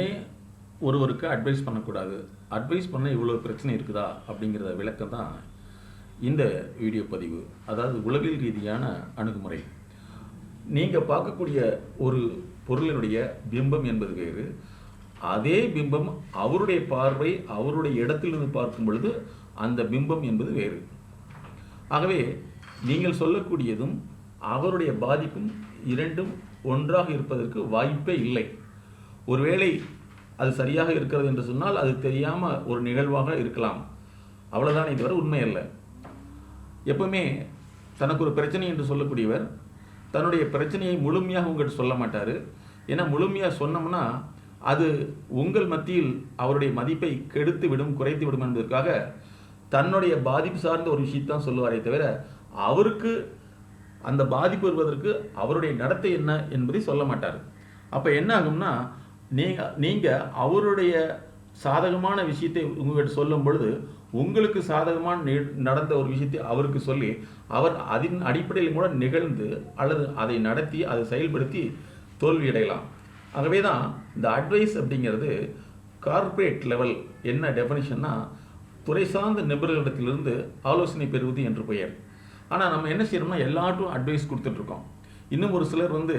ஏன் ஒருவருக்கு அட்வைஸ் பண்ணக்கூடாது? அட்வைஸ் பண்ண இவ்வளோ பிரச்சனை இருக்குதா? அப்படிங்கிறத விளக்கம் தான் இந்த வீடியோ பதிவு. அதாவது உளவியல் ரீதியான அணுகுமுறை. நீங்கள் பார்க்கக்கூடிய ஒரு பொருளினுடைய பிம்பம் என்பது வேறு. அதே பிம்பம் அவருடைய பார்வை அவருடைய இடத்திலிருந்து பார்க்கும் பொழுது அந்த பிம்பம் என்பது வேறு. ஆகவே நீங்கள் சொல்லக்கூடியதும் அவருடைய பாதிப்பும் இரண்டும் ஒன்றாக இருப்பதற்கு வாய்ப்பே இல்லை. ஒருவேளை அது சரியாக இருக்கிறது என்று சொன்னால் அது தெரியாமல் ஒரு நிகழ்வாக இருக்கலாம். அவ்வளோதான் இதுவரை உண்மை அல்ல. எப்பவுமே தனக்கு ஒரு பிரச்சனை என்று சொல்லக்கூடியவர் தன்னுடைய பிரச்சனையை முழுமையாக உங்கள்கிட்ட சொல்ல மாட்டார். ஏன்னா முழுமையாக சொன்னோம்னா அது உங்கள் மத்தியில் அவருடைய மதிப்பை கெடுத்து விடும் குறைத்து விடும் என்பதற்காக தன்னுடைய பாதிப்பு சார்ந்த ஒரு விஷயத்தான் சொல்லுவாரே தவிர அவருக்கு அந்த பாதிப்பு வருவதற்கு அவருடைய நடத்தை என்ன என்பதை சொல்ல மாட்டார். அப்போ என்ன ஆகும்னா நீங்கள் நீங்கள் அவருடைய சாதகமான விஷயத்தை உங்கள்கிட்ட சொல்லும் பொழுது உங்களுக்கு சாதகமான நடந்த ஒரு விஷயத்தை அவருக்கு சொல்லி அவர் அதன் அடிப்படையில் கூட நிகழ்ந்து அல்லது அதை நடத்தி அதை செயல்படுத்தி தோல்வியடையலாம். ஆகவே தான் இந்த அட்வைஸ் அப்படிங்கிறது கார்ப்பரேட் லெவல் என்ன டெஃபனிஷன்னா துறை சார்ந்த நிபுணர்களிடத்திலிருந்து ஆலோசனை பெறுவது என்று பெயர். ஆனால் நம்ம என்ன செய்யறோம்னா எல்லாருக்கும் அட்வைஸ் கொடுத்துட்ருக்கோம் இன்னும் ஒரு சிலர் வந்து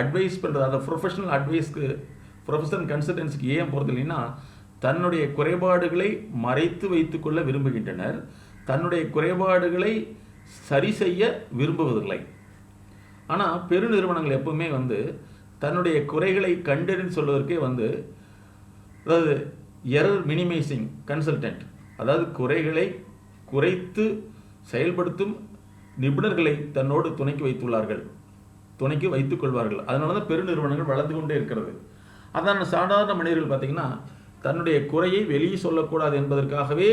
அட்வைஸ் பண்ணுறது அந்த ப்ரொஃபஷனல் அட்வைஸ்க்கு ப்ரொஃபஷனல் கன்சல்டன்சிக்கு ஏன் போகிறது இல்லைன்னா தன்னுடைய குறைபாடுகளை மறைத்து வைத்துக்கொள்ள விரும்புகின்றனர். தன்னுடைய குறைபாடுகளை சரி செய்ய விரும்புவதில்லை. ஆனால் பெருநிறுவனங்கள் எப்பவுமே வந்து தன்னுடைய குறைகளை கண்டறிந்து சொல்வதற்கே வந்து அதாவது எரர் மினிமைசிங் கன்சல்டன்ட் அதாவது குறைகளை குறைத்து செயல்படுத்தும் நிபுணர்களை தன்னோடு துணைக்கு வைத்துள்ளார்கள். துணைக்கு வைத்துக் கொள்வார்கள். அதனால தான் பெருநிறுவனங்கள் வளர்ந்து கொண்டே இருக்கிறது. அதான் சாதாரண மனிதர்கள் பார்த்தீங்கன்னா தன்னுடைய குறையை வெளியே சொல்லக்கூடாது என்பதற்காகவே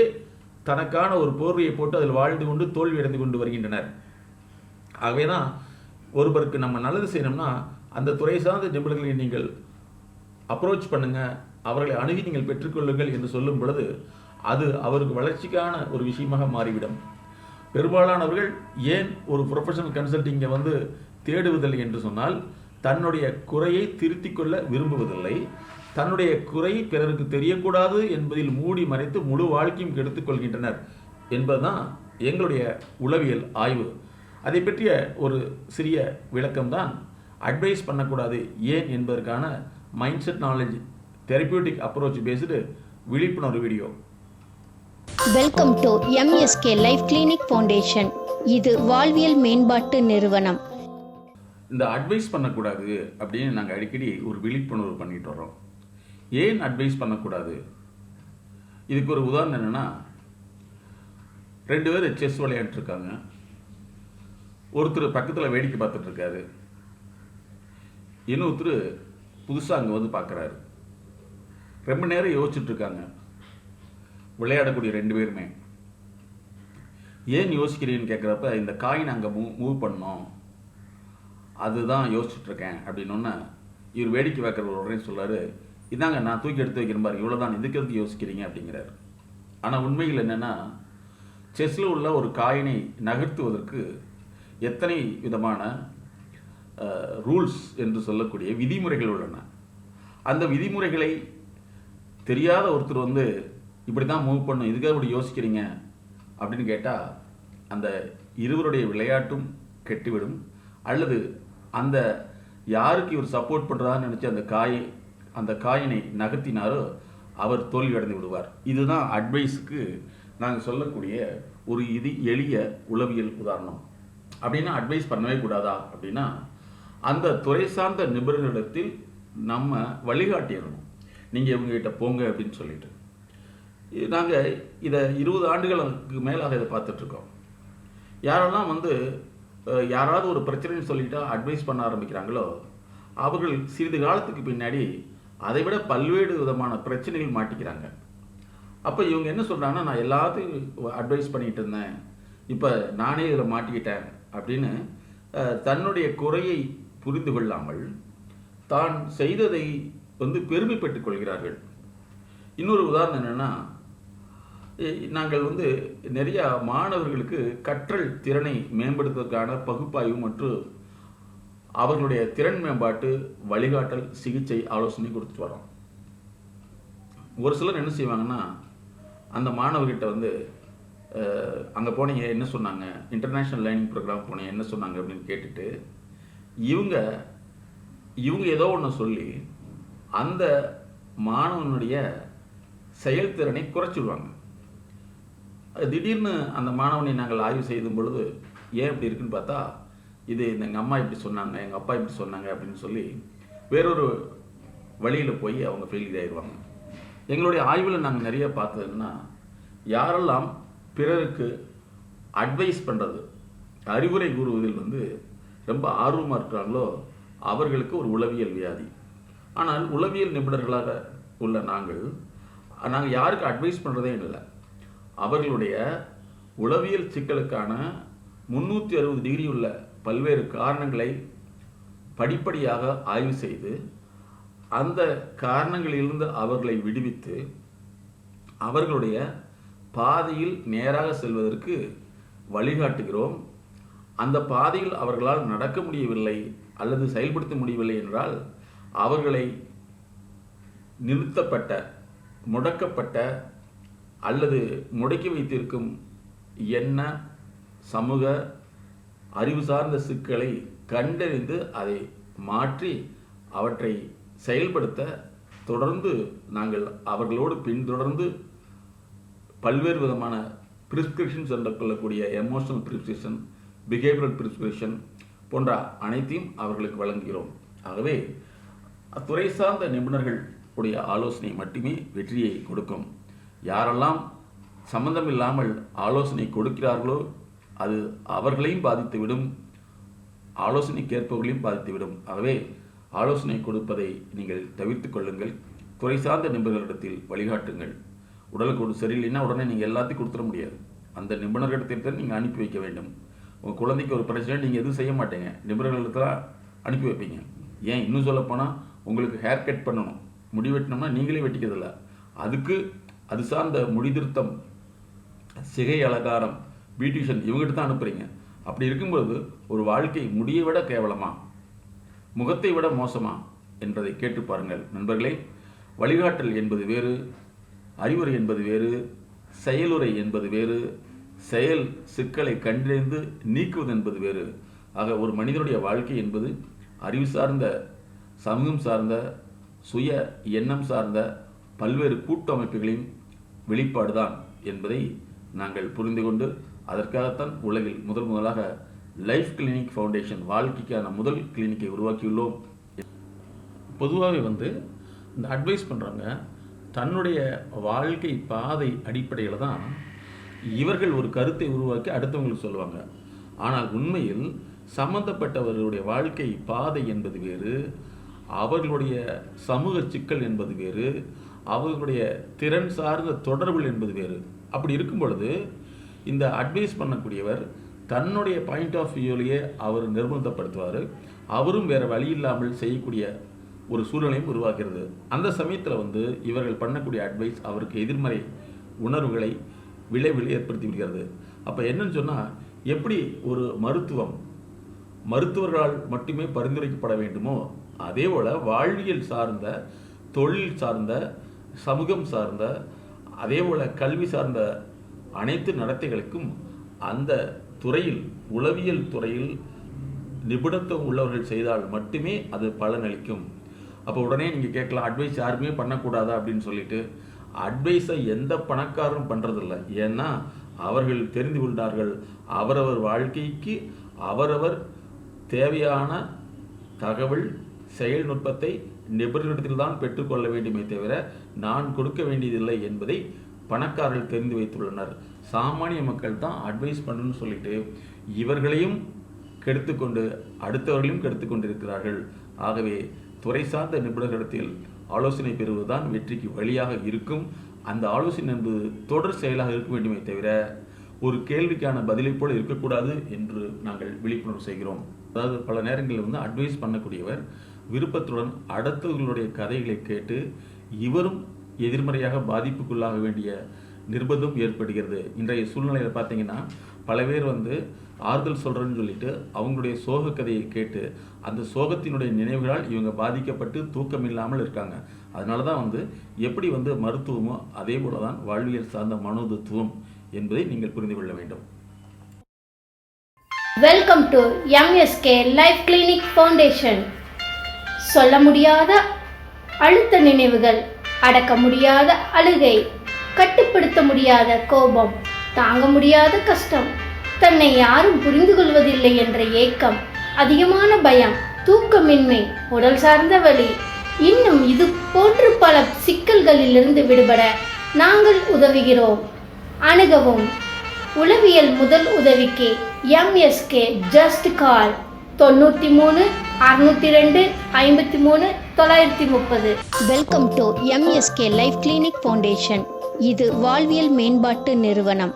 தனக்கான ஒரு போர்வையை போட்டு அதில் வாழ்ந்து கொண்டு தோல்வி அடைந்து கொண்டு வருகின்றனர். ஆகவே தான் ஒருவருக்கு நம்ம நல்லது செய்யணும்னா அந்த துறை சார்ந்த நிபுணர்களை நீங்கள் அப்ரோச் பண்ணுங்கள் அவர்களை அணுகி நீங்கள் பெற்றுக்கொள்ளுங்கள் என்று சொல்லும் பொழுது அது அவருக்கு வளர்ச்சிக்கான ஒரு விஷயமாக மாறிவிடும். பெரும்பாலானவர்கள் ஏன் ஒரு ப்ரொஃபஷனல் கன்சல்டிங்கை வந்து தேடுவதில்லை என்று சொன்னால் தன்னுடைய குறையை திருத்தி கொள்ள விரும்புவதில்லை. தன்னுடைய குறை பிறருக்கு தெரியக்கூடாது என்பதில் மூடி மறைத்து முழு வாழ்க்கையும் கெடுத்துக்கொள்கின்றனர் என்பதுதான் எங்களுடைய உளவியல் ஆய்வு. அதை பற்றிய ஒரு சிறிய விளக்கம்தான் அட்வைஸ் பண்ணக்கூடாது ஏன் என்பதற்கான mind set knowledge therapeutic approach based விழிப்புணர்வு video welcome to MSK life clinic foundation இது வாழ்வியல் மேம்பாட்டு நிறுவனம். இந்த அட்வைஸ் பண்ணக்கூடாது அப்படின்னு நாங்கள் அடிக்கடி ஒரு விழிப்புணர்வு பண்ணிட்டு வரோம் ஏன் அட்வைஸ் பண்ணக்கூடாது? இதுக்கு ஒரு உதாரணம் என்னன்னா ரெண்டு பேர் செஸ் விளையாண்டுருக்காங்க. ஒருத்தர் பக்கத்தில் வேடிக்கை பார்த்துட்ருக்காரு இன்னொருத்தர் புதுசாக அங்கே வந்து பார்க்குறாரு ரொம்ப நேரம் யோசிச்சுட்ருக்காங்க. விளையாடக்கூடிய ரெண்டு பேருமே. ஏன் யோசிக்கிறீன்னு கேட்குறப்ப இந்த காயின் அங்கே மூவ் மூவ் பண்ணோம் அதுதான் யோசிச்சுட்ருக்கேன் அப்படின்னொன்னே இவர் வேடிக்கை வைக்கிற உடனே சொல்றாரு இதாங்க நான் தூக்கி எடுத்து வைக்கிறேன் பாரு இவ்வளோதான் இதுக்கு எதுக்கு யோசிக்கிறீங்க? அப்படிங்கிறாரு. ஆனால் உண்மையில் என்னென்னா செஸ்ஸில் உள்ள ஒரு காயினை நகர்த்துவதற்கு எத்தனை விதமான ரூல்ஸ் என்று சொல்லக்கூடிய விதிமுறைகள் உள்ளன. அந்த விதிமுறைகளை தெரியாத ஒருத்தர் வந்து இப்படி தான் மூவ் பண்ணும் இதுக்காக இப்படி யோசிக்கிறீங்க? அப்படின்னு கேட்டால் அந்த இருவருடைய விளையாட்டும் கெட்டுவிடும். அல்லது அந்த யாருக்கு இவர் சப்போர்ட் பண்ணுறான்னு நினச்சி அந்த காயை அந்த காயினை நகர்த்தினாரோ அவர் தோல்வி அடைந்து விடுவார். இதுதான் அட்வைஸுக்கு நாங்கள் சொல்லக்கூடிய ஒரு இது எளிய உளவியல் உதாரணம். அப்படின்னா அட்வைஸ் பண்ணவே கூடாதா? அப்படின்னா அந்த துறை சார்ந்த நிபுணர்களிடத்தில் நம்ம வழிகாட்டிடணும் நீங்கள் இவங்ககிட்ட போங்க அப்படின்னு சொல்லிட்டு. நாங்கள் இதை இருபது ஆண்டுகளுக்கு மேலாக இதை பார்த்துட்ருக்கோம் யாரெல்லாம் வந்து யாராவது ஒரு பிரச்சனைன்னு சொல்லிட்டா அட்வைஸ் பண்ண ஆரம்பிக்கிறாங்களோ அவர்கள் சிறிது காலத்துக்கு பின்னாடி அதை விட பல்வேறு விதமான பிரச்சனைகள் மாட்டிக்கிறாங்க. அப்போ இவங்க என்ன சொல்கிறாங்கன்னா நான் எல்லாத்தையும் அட்வைஸ் பண்ணிகிட்டு இருந்தேன். இப்போ நானே இதில் மாட்டிக்கிட்டேன். அப்படின்னு தன்னுடைய குறையை புரிந்து கொள்ளாமல் தான் செய்ததை வந்து பெருமைப்பட்டுக் கொள்கிறார்கள். இன்னொரு உதாரணம் என்னென்னா நாங்கள் வந்து நிறைய மாணவர்களுக்கு கற்றல் திறனை மேம்படுத்துவதற்கான பகுப்பாய்வு மற்றும் அவர்களுடைய திறன் மேம்பாட்டு வழிகாட்டல் சிகிச்சை ஆலோசனை கொடுத்துட்டு வரோம். ஒரு சிலர் என்ன செய்வாங்கன்னா அந்த மாணவர்கிட்ட வந்து அங்கே போனீங்க என்ன சொன்னாங்க? இன்டர்நேஷ்னல் லேர்னிங் ப்ரோக்ராம் போனீங்க என்ன சொன்னாங்க? அப்படின்னு கேட்டுட்டு இவங்க இவங்க ஏதோ ஒன்று சொல்லி அந்த மாணவனுடைய செயல்திறனை குறைச்சிடுவாங்க திடீர்னு அந்த மாணவனை நாங்கள் ஆய்வு செய்யும் பொழுது ஏன் இப்படி இருக்குன்னு பார்த்தா இது இந்த எங்கள் அம்மா இப்படி சொன்னாங்க எங்கள் அப்பா இப்படி சொன்னாங்க அப்படின்னு சொல்லி வேறொரு வழியில் போய் அவங்க ஃபெயிலியர் ஆயிடுவாங்க எங்களுடைய ஆய்வில் நாங்கள் நிறைய பார்த்ததுன்னா யாரெல்லாம் பிறருக்கு அட்வைஸ் பண்ணுறது அறிவுரை கூறுவதில் வந்து ரொம்ப ஆர்வமாக இருக்கிறாங்களோ அவர்களுக்கு ஒரு உளவியல் வியாதி. ஆனால் உளவியல் நிபுணர்களாக உள்ள நாங்கள் நாங்கள் யாருக்கு அட்வைஸ் பண்ணுறதே இல்லை. அவர்களுடைய உளவியல் சிக்கலுக்கான முன்னூற்றி அறுபது டிகிரி உள்ள பல்வேறு காரணங்களை படிப்படியாக ஆய்வு செய்து அந்த காரணங்களிலிருந்து அவர்களை விடுவித்து அவர்களுடைய பாதையில் நேராக செல்வதற்கு வழிகாட்டுகிறோம். அந்த பாதையில் அவர்களால் நடக்க முடியவில்லை அல்லது செயல்படுத்த முடியவில்லை என்றால் அவர்களை நிறுத்தப்பட்ட முடக்கப்பட்ட அல்லது முடக்கி வைத்திருக்கும் எண்ண சமூக அறிவு சார்ந்த சிக்கலை கண்டறிந்து அதை மாற்றி அவற்றை செயல்படுத்த தொடர்ந்து நாங்கள் அவர்களோடு பின்தொடர்ந்து பல்வேறு விதமான பிரிஸ்கிரிப்ஷன்ஸ் என்று கொள்ளக்கூடிய எமோஷனல் பிரிஸ்கிரிப்ஷன் பிஹேவியரல் பிரிஸ்கிரிப்ஷன் போன்ற அனைத்தையும் அவர்களுக்கு வழங்குகிறோம். ஆகவே துறை சார்ந்த நிபுணர்கள் உடைய ஆலோசனை மட்டுமே வெற்றியை கொடுக்கும். யாரெல்லாம் சம்பந்தமில்லாமல் ஆலோசனை கொடுக்கிறார்களோ அது அவர்களையும் பாதித்துவிடும் ஆலோசனை கேட்பவர்களையும் பாதித்துவிடும். ஆகவே ஆலோசனை கொடுப்பதை நீங்கள் தவிர்த்து கொள்ளுங்கள். துறை சார்ந்த நிபுணர்களிடத்தில் வழிகாட்டுங்கள். உடலுக்கு ஒரு சரியில்லைன்னா உடனே நீங்கள் எல்லாத்தையும் கொடுத்துட முடியாது. அந்த நிபுணர்களிடத்தில் தான் நீங்கள் அனுப்பி வைக்க வேண்டும். உங்கள் குழந்தைக்கு ஒரு பிரச்சனை நீங்கள் எதுவும் செய்ய மாட்டீங்க. நிபுணர்களிடத்தில் அனுப்பி வைப்பீங்க. ஏன் இன்னும் சொல்லப்போனால் உங்களுக்கு ஹேர் கட் பண்ணணும். முடி வெட்டினோம்னா நீங்களே வெட்டிக்கிறதில்ல. அதுக்கு அது சார்ந்த முடிதிருத்தம் சிகை அலங்காரம் பியூட்டிஷியன் இவங்ககிட்ட தான் அனுப்புகிறீங்க அப்படி இருக்கும்போது ஒரு வாழ்க்கை முடியை விட கேவலமா? முகத்தை விட மோசமா? என்பதை கேட்டு பாருங்கள். நண்பர்களே வழிகாட்டல் என்பது வேறு அறிவுரை என்பது வேறு செயலுரை என்பது வேறு செயல் சிக்கலை கண்டறிந்து நீக்குவது என்பது வேறு. ஆக ஒரு மனிதனுடைய வாழ்க்கை என்பது அறிவு சார்ந்த சமூகம் சார்ந்த சுய எண்ணம் சார்ந்த பல்வேறு கூட்டமைப்புகளின் வெளிப்பாடுதான் என்பதை நாங்கள் புரிந்து கொண்டு அதற்காகத்தான் உலகில் முதல் முதலாக லைஃப் கிளினிக் ஃபவுண்டேஷன் வாழ்க்கைக்கான முதல் கிளினிக்கை உருவாக்கியுள்ளோம். பொதுவாகவே வந்து இந்த அட்வைஸ் பண்ணுறவங்க தன்னுடைய வாழ்க்கை பாதை அடிப்படையில் தான் இவர்கள் ஒரு கருத்தை உருவாக்கி அடுத்தவங்களுக்கு சொல்லுவாங்க. ஆனால் உண்மையில் சம்பந்தப்பட்டவர்களுடைய வாழ்க்கை பாதை என்பது வேறு அவர்களுடைய சமூக சிக்கல் என்பது வேறு அவர்களுடைய திறன் சார்ந்த தொடர்புகள் என்பது வேறு. அப்படி இருக்கும் பொழுது இந்த அட்வைஸ் பண்ணக்கூடியவர் தன்னுடைய பாயிண்ட் ஆஃப் வியூலேயே அவர் நிர்பந்தப்படுத்துவார். அவரும் வேறு வழி இல்லாமல் செய்யக்கூடிய ஒரு சூழ்நிலையும் உருவாகிறது. அந்த சமயத்தில் வந்து இவர்கள் பண்ணக்கூடிய அட்வைஸ் அவருக்கு எதிர்மறை உணர்வுகளை விளைவில் ஏற்படுத்தி விடுகிறது. அப்போ என்னன்னு சொன்னால் எப்படி ஒரு மருத்துவம் மருத்துவர்களால் மட்டுமே பரிந்துரைக்கப்பட வேண்டுமோ அதே போல் வாழ்வியல் சார்ந்த தொழில் சார்ந்த சமூகம் சார்ந்த அதே போல் கல்வி சார்ந்த அனைத்து நடத்தைகளுக்கும் அந்த துறையில் உளவியல் துறையில் நிபுணத்துவம் உள்ளவர்கள் செய்தால் மட்டுமே அது பலனளிக்கும். அப்போ உடனே நீங்கள் கேட்கலாம் அட்வைஸ் யாருமே பண்ணக்கூடாதா? அப்படின்னு சொல்லிட்டு அட்வைஸை எந்த பணக்காரரும் பண்ணுறதில்ல ஏன்னா அவர்கள் தெரிந்து கொண்டார்கள் அவரவர் வாழ்க்கைக்கு அவரவர் தேவையான தகவல் செயல்நுட்பத்தை நிபுணரிடத்தில் தான் பெற்றுக்கொள்ள வேண்டுமே தவிர நான் கொடுக்க வேண்டியதில்லை என்பதை பணக்காரர்கள் தெரிந்து வைத்துள்ளனர். சாமானிய மக்கள் தான் அட்வைஸ் பண்ணணும்னு சொல்லிட்டு இவர்களையும் கெடுத்துக்கொண்டு அடுத்தவர்களையும் கெடுத்து கொண்டிருக்கிறார்கள் ஆகவே துறை சார்ந்த நிபுணர்களிடத்தில் ஆலோசனை பெறுவதுதான் வெற்றிக்கு வழியாக இருக்கும். அந்த ஆலோசனை என்பது தொடர் செயலாக இருக்க வேண்டுமே தவிர ஒரு கேள்விக்கான பதிலை போல இருக்கக்கூடாது என்று நாங்கள் விழிப்புணர்வு செய்கிறோம். அதாவது பல நேரங்களில் வந்து அட்வைஸ் பண்ணக்கூடியவர் விருப்பத்துடன் அடுத்தவர்களுடைய கதைகளை கேட்டு இவரும் எதிர்மறையாக பாதிப்புக்குள்ளாக வேண்டிய நிர்பந்தம் ஏற்படுகிறது. இன்றைய சூழ்நிலையில் பார்த்தீங்கன்னா பல பேர் வந்து ஆறுதல் சொல்கிறேன்னு சொல்லிட்டு அவங்களுடைய சோக கதையை கேட்டு அந்த சோகத்தினுடைய நினைவுகளால் இவங்க பாதிக்கப்பட்டு தூக்கம் இல்லாமல் இருக்காங்க. அதனால தான் வந்து எப்படி வந்து மருத்துவமோ அதே போல தான் வாழ்வியல் சார்ந்த மனோதத்துவம் என்பதை நீங்கள் புரிந்து கொள்ள வேண்டும். Welcome to MSK life clinic foundation சொல்ல முடியாத அழுத்த நினைவுகள் அடக்க முடியாத அழுகை கட்டுப்படுத்த முடியாத கோபம் தாங்க முடியாத கஷ்டம் தன்னை யாரும் புரிந்து கொள்வதில்லை என்ற ஏக்கம் அதிகமான பயம் தூக்கமின்மை உடல் சார்ந்த வழி இன்னும் இது போன்று பல சிக்கல்களிலிருந்து விடுபட நாங்கள் உதவுகிறோம். அணுகவும் உளவியல் முதல் உதவிக்கு எம்எஸ்கே ஜஸ்ட் கால் தொண்ணூற்றி மூணு அறுநூத்தி ரெண்டு ஐம்பத்தி மூணு தொள்ளாயிரத்தி முப்பது. Welcome to MSK life clinic foundation இது வாழ்வியல் மேம்பாட்டு நிறுவனம்.